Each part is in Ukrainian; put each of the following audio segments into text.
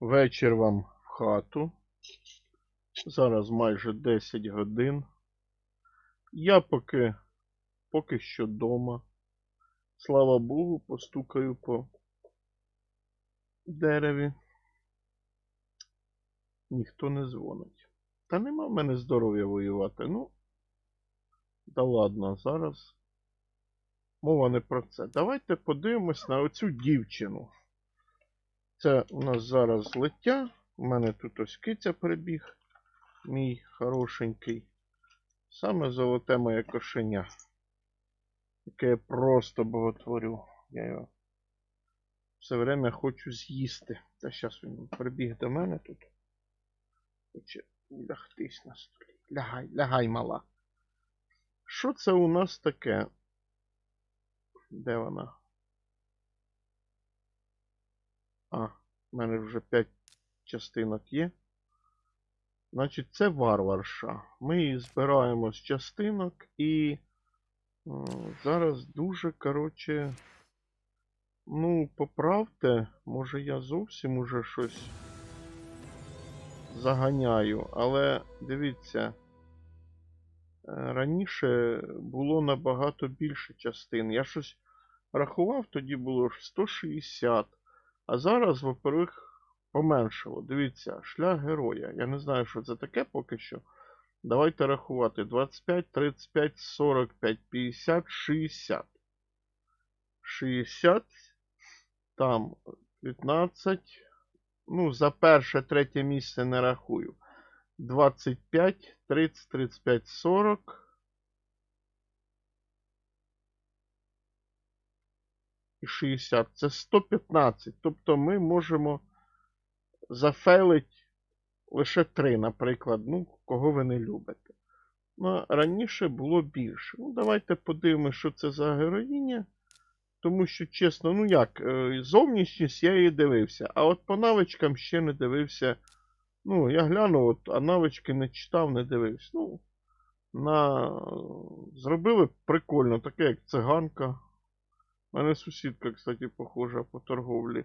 Вечір вам в хату. Зараз майже 10 годин. Я поки, поки що дома. Слава Богу, постукаю по дереві. Ніхто не дзвонить. Та нема в мене здоров'я воювати. Ну, да ладно, зараз. Мова не про це. Давайте подивимось на оцю дівчину. Це у нас зараз злиття. У мене тут ось киця прибіг. Мій хорошенький. Саме золоте моє кошеня. Яке я просто боготворю. Я його все время хочу з'їсти. Та зараз він прибіг до мене тут. Хоче лягтись на столі. Лягай, лягай, мала. Що це у нас таке? Де вона? В мене вже 5 частинок є. Значить, це варварша. Ми її збираємо з частинок і м, зараз дуже, коротше, ну, поправте, може я зовсім уже щось заганяю, але дивіться, е, раніше було набагато більше частин. Я щось рахував, тоді було 160. А зараз, во-первых, поменшало. Дивіться, шлях героя. Я не знаю, що це таке поки що. Давайте рахувати. 25, 35, 45, 50, 60. 60. Там 15. Ну, за перше, третє місце не рахую. 25, 30, 35, 40. 60. Це 115. Тобто ми можемо зафейлити лише 3, наприклад, ну, кого ви не любите. Ну, раніше було більше. Ну, давайте подивимося, що це за героїня. Тому що, чесно, ну як, е, зовнішність я її дивився, а от по навичкам ще не дивився. Ну, я глянув, от, а навички не читав, не дивився. Ну, на... Зробили прикольно, таке як циганка. У мене сусідка, кстати, похожа по торговлі.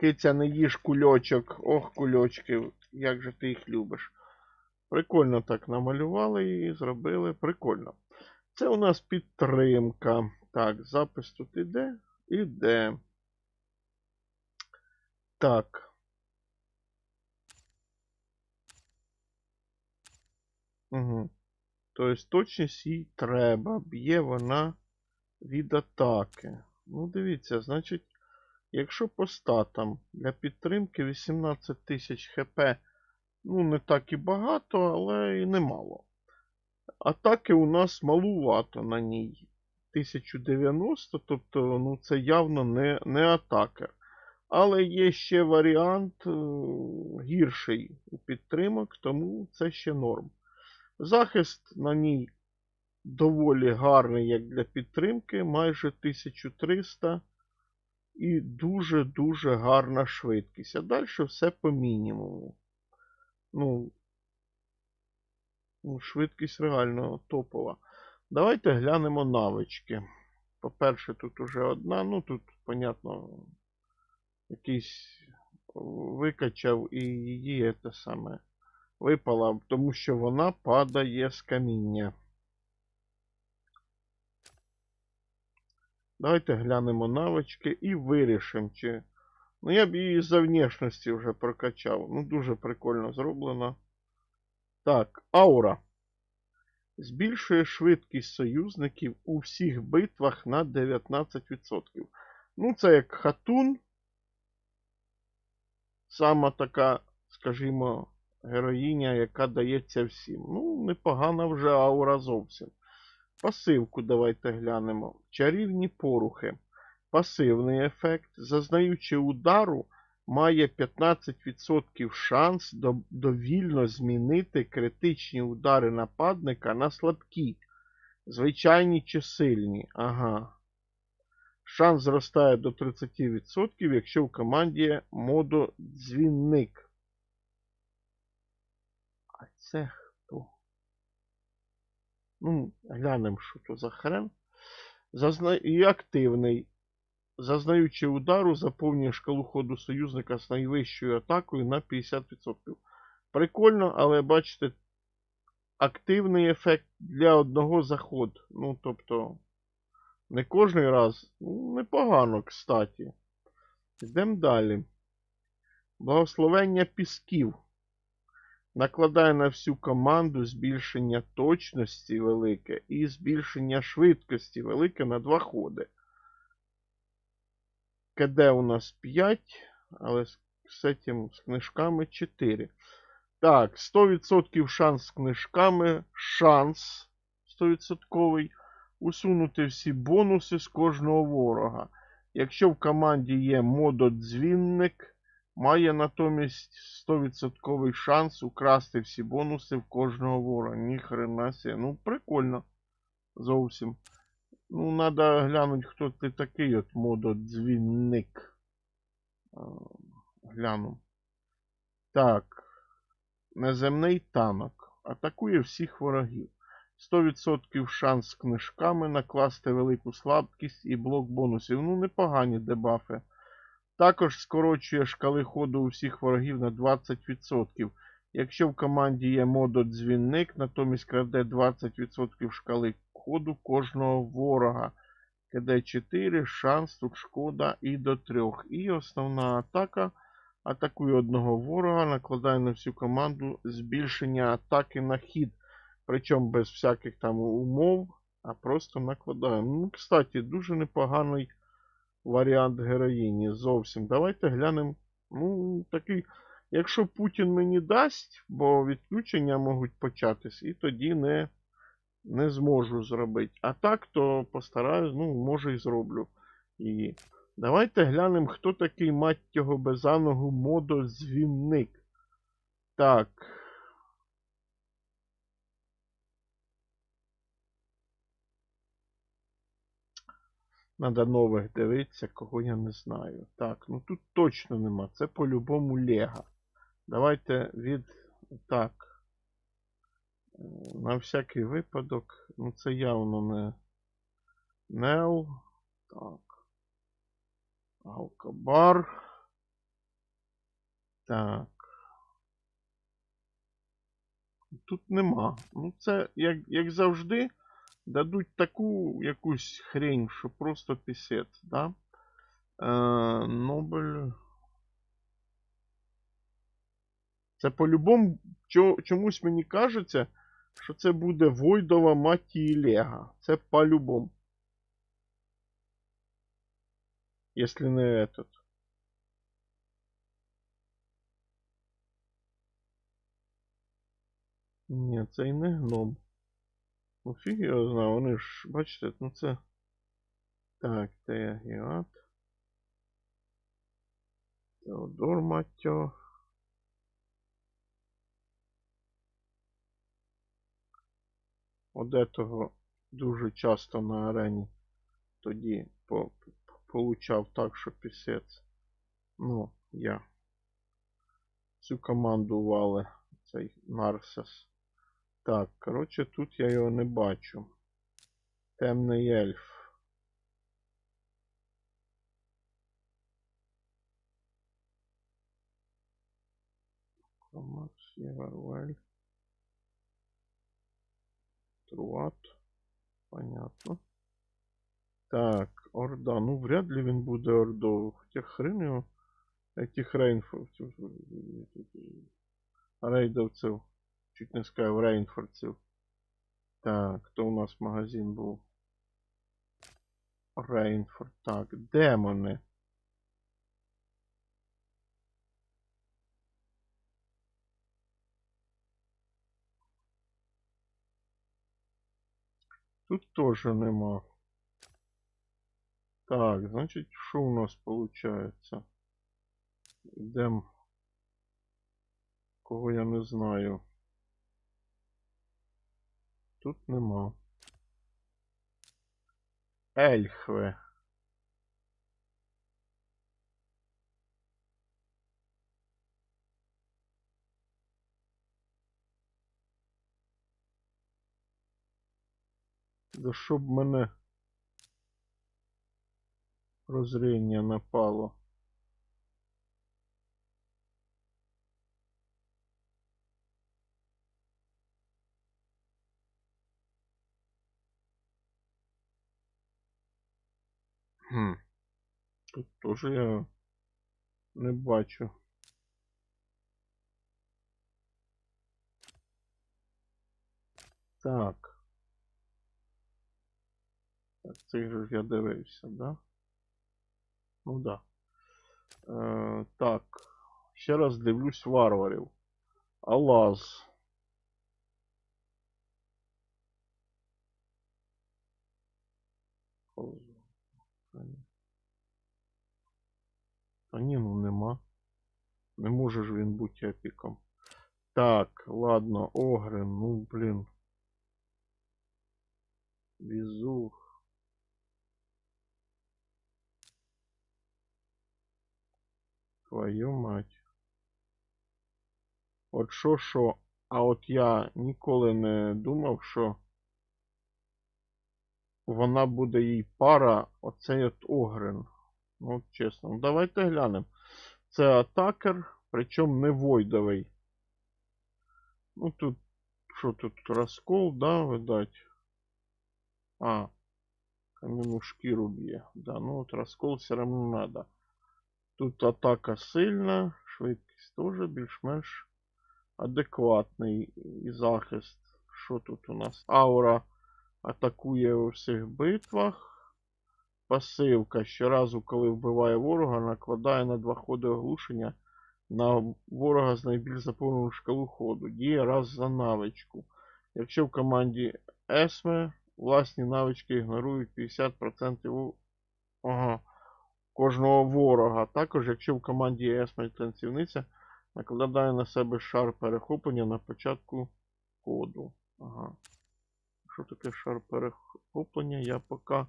Киця, не їж кульочок. Ох, кульочки, як же ти їх любиш. Прикольно так намалювали її, зробили. Прикольно. Це у нас підтримка. Так, запис тут іде. Іде. Так. Угу. Тобто точність їй треба. Б'є вона від атаки. Ну, дивіться, значить, якщо по статам для підтримки 18 тисяч хп, ну, не так і багато, але і немало. Атаки у нас малувато на ній. 1090, тобто, ну, це явно не, не атакер. Але є ще варіант е, гірший у підтримок, тому це ще норм. Захист на ній доволі гарний, як для підтримки, майже 1300 і дуже-дуже гарна швидкість. А далі все по мінімуму. Ну, ну, швидкість реально топова. Давайте глянемо навички. По-перше, тут уже одна, ну тут, понятно, якийсь викачав і її те саме випала, тому що вона падає з каміння. Давайте глянемо навички і вирішимо, чи. Ну, я б її за внешності вже прокачав. Ну, дуже прикольно зроблено. Так, аура. Збільшує швидкість союзників у всіх битвах на 19%. Ну, це як хатун. Сама така, скажімо, героїня, яка дається всім. Ну, непогана вже аура зовсім. Пасивку давайте глянемо. Чарівні порухи. Пасивний ефект. Зазнаючи удару, має 15% шанс довільно змінити критичні удари нападника на слабкі. Звичайні чи сильні. Ага. Шанс зростає до 30%, якщо в команді є модо-дзвінник. А це? Ну, глянемо, що то за хрен. Зазна... І активний. зазнаючи удару, заповнює шкалу ходу союзника з найвищою атакою на 50%. Прикольно, але бачите, активний ефект для одного заходу. Ну, тобто, не кожний раз. Ну, непогано, кстати. Йдемо далі. Благословення пісків. Накладає на всю команду збільшення точності велике і збільшення швидкості велике на два ходи. КД у нас 5, але з, з, этим, з книжками 4. Так, 100% шанс з книжками. Шанс 100%. Усунути всі бонуси з кожного ворога. Якщо в команді є мододзвінник, має натомість 100% шанс украсти всі бонуси в кожного ворога. Ніхрена себе. Ну, прикольно. Зовсім. Ну, треба глянути, хто ти такий от мододзвінник. Гляну. Так. Неземний танок. Атакує всіх ворогів. 100% шанс з книжками накласти велику слабкість і блок бонусів. Ну, непогані дебафи. Також скорочує шкали ходу у всіх ворогів на 20%. Якщо в команді є мододзвінник, натомість краде 20% шкали ходу кожного ворога. КД 4, шанс, тут шкода і до 3. І основна атака. Атакує одного ворога, накладає на всю команду збільшення атаки на хід. Причому без всяких там умов, а просто накладає. Ну, кстати, дуже непоганий варіант героїні. Зовсім. Давайте глянемо. Ну, такий. Якщо Путін мені дасть, бо відключення можуть початись, і тоді не, не зможу зробити. А так, то постараюсь, ну, може і зроблю її. Давайте глянемо, хто такий мать його безаного модозвінник. Так. Надо нових дивитися, кого я не знаю. Так, ну тут точно нема. Це по-любому Лего. Давайте від. Так. Е, На всякий випадок. Ну це явно не. Нел. Так. Алкабар. Так. Тут нема. Ну це, як, як завжди, дадуть таку якусь хрень, що просто пісець, да? Е, Нобель. Це по-любому чомусь мені кажеться, що це буде Войдова Маті Лега. Це по-любому. Если не этот. Ні, це і не гном. Ну фіг його знає, вони ж, бачите, ну це. Так, Тегіат. Теодор Матьо. От этого дуже часто на арені тоді по, получав так, що пісець. Ну, я. Цю команду вали цей Нарсес. Так, коротше, тут я його не бачу. Темний ельф. Комакс, Єварвель. Труат. Понятно. Так, Орда. Ну, вряд ли він буде Ордою. Хоча хрен його. Этих рейнфордців. Рейдовців. Чуть не сказав рейнфордців. Так, то у нас магазин був. Рейнфорд. Так, демони. Тут теж нема. Так, значить, що у нас получается? Йдем. Кого я не знаю. Тут нема. Ельхве. Да щоб мене. Прозріння напало. Тут я не бачу. Так. Так, цих же я дивився, да? Ну да. Е, так. Ще раз дивлюсь варварів. Алаз. Та ні, ну нема. Не може ж він бути епіком. Так, ладно, Огрен, ну блін. Візух. Твою мать. От що що, а от я ніколи не думав, що вона буде їй пара, оцей от Огрен. От чесно. Ну, давайте глянемо. Це атакер, причому не войдовий. Ну тут, що тут, розкол, да, видать? А, кам'яну шкіру б'є. Да, ну от розкол все равно надо. Тут атака сильна, швидкість теж більш-менш адекватний і захист. Що тут у нас? Аура атакує у всіх битвах. Пасивка. Щоразу, коли вбиває ворога, накладає на два ходи оглушення на ворога з найбільш заповнену шкалу ходу. Діє раз за навичку. Якщо в команді Есме власні навички ігнорують 50% у... ага, кожного ворога. Також, якщо в команді Есме танцівниця накладає на себе шар перехоплення на початку ходу. Ага. Що таке шар перехоплення? Я поки.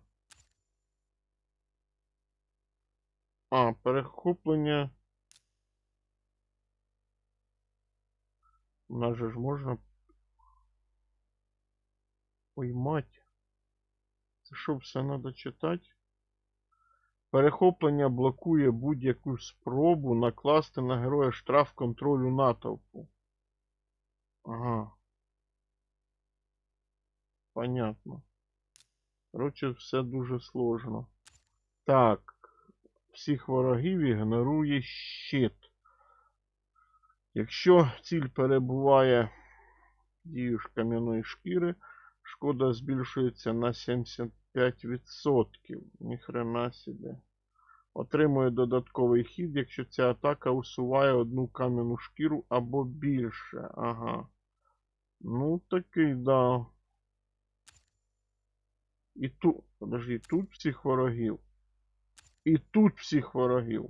А, перехоплення. У нас же ж можна поймати. Це що, все треба читати? Перехоплення блокує будь-яку спробу накласти на героя штраф контролю натовпу. Ага. Понятно. Коротше, все дуже сложно. Так. Всіх ворогів ігнорує щит. Якщо ціль перебуває дію ж кам'яної шкіри, шкода збільшується на 75%. Ніхрена собі. Отримує додатковий хід, якщо ця атака усуває одну кам'яну шкіру або більше. Ага. Ну, такий, да. І тут, подожди, тут всіх ворогів. І тут всіх ворогів.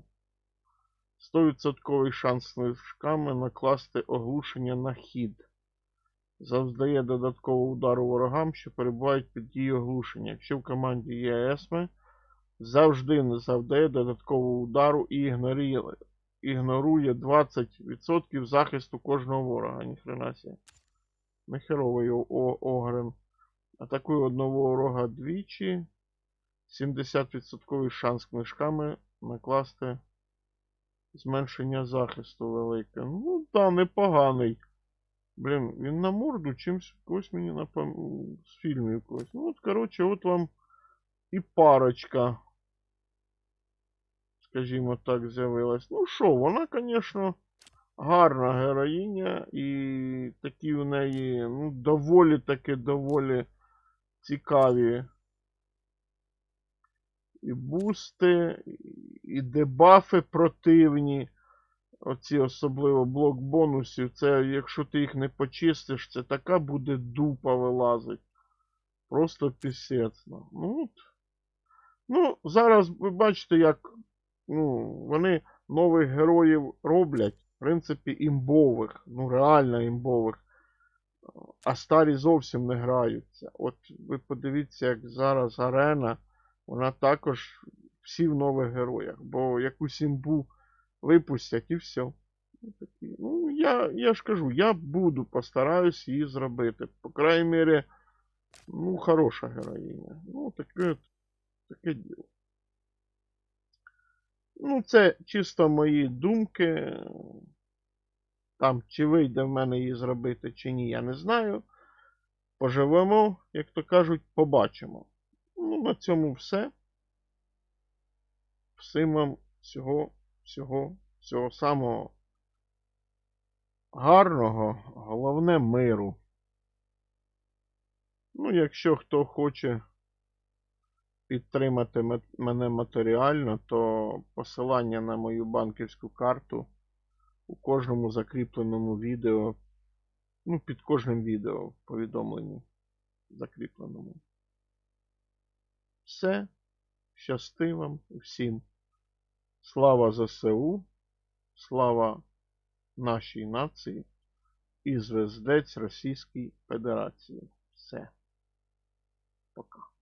100% шанс снижками накласти оглушення на хід. Завдає додаткового удару ворогам, що перебувають під дією оглушення. Якщо в команді є есме, завжди не завдає додаткового удару і ігнорує, ігнорує 20% захисту кожного ворога. Ніхрена себе. Нехеровий Огрен. Атакує одного ворога двічі. 70% шанс книжками накласти зменшення захисту велике. Ну, да, непоганий. Блін, він на морду чимось когось мені напам... з фільмів якогось. Ну, от, коротше, от вам і парочка. Скажімо так, з'явилась. Ну що, вона, звісно, гарна героїня. І такі у неї, ну, доволі таки доволі цікаві і бусти, і дебафи противні. Оці особливо блок бонусів. Це якщо ти їх не почистиш, це така буде дупа вилазить. Просто пісецно. Ну, от. ну, зараз ви бачите, як ну, вони нових героїв роблять. В принципі, імбових. Ну, реально імбових. А старі зовсім не граються. От ви подивіться, як зараз арена. Вона також всі в нових героях. Бо якусь імбу випустять і все. Ну, я я ж кажу, я буду, постараюсь її зробити. По крайній мірі, ну, хороша героїня. Ну, таке, таке діло. Ну, це чисто мої думки. Там, чи вийде в мене її зробити, чи ні, я не знаю. Поживемо, як то кажуть, побачимо. На цьому все. Всім вам всього, всього, всього самого гарного, головне миру. Ну, якщо хто хоче підтримати мене матеріально, то посилання на мою банківську карту у кожному закріпленому відео, ну, під кожним відео в повідомленні закріпленому. Все. Щасти вам всім. Слава ЗСУ, слава нашій нації і звездець Російській Федерації. Все. Пока.